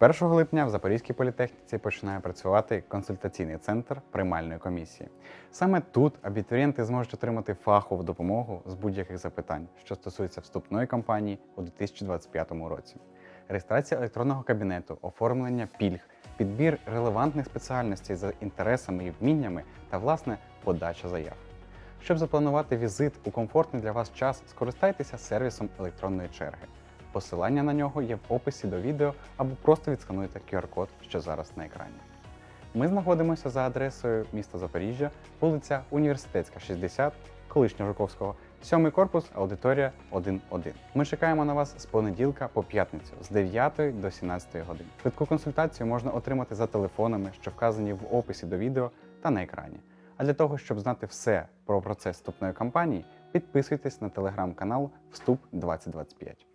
1 липня в Запорізькій політехніці починає працювати консультаційний центр приймальної комісії. Саме тут абітурієнти зможуть отримати фахову допомогу з будь-яких запитань, що стосуються вступної кампанії у 2025 році. Реєстрація електронного кабінету, оформлення пільг, підбір релевантних спеціальностей за інтересами і вміннями та, власне, подача заяв. Щоб запланувати візит у комфортний для вас час, скористайтеся сервісом електронної черги. Посилання на нього є в описі до відео або просто відскануйте QR-код, що зараз на екрані. Ми знаходимося за адресою міста Запоріжжя, вулиця Університетська, 60, колишнього Жуковського, 7 корпус, аудиторія 1.1. Ми чекаємо на вас з понеділка по п'ятницю з 9 до 17 годин. Швидку консультацію можна отримати за телефонами, що вказані в описі до відео та на екрані. А для того, щоб знати все про процес вступної кампанії, підписуйтесь на телеграм-канал Вступ 2025.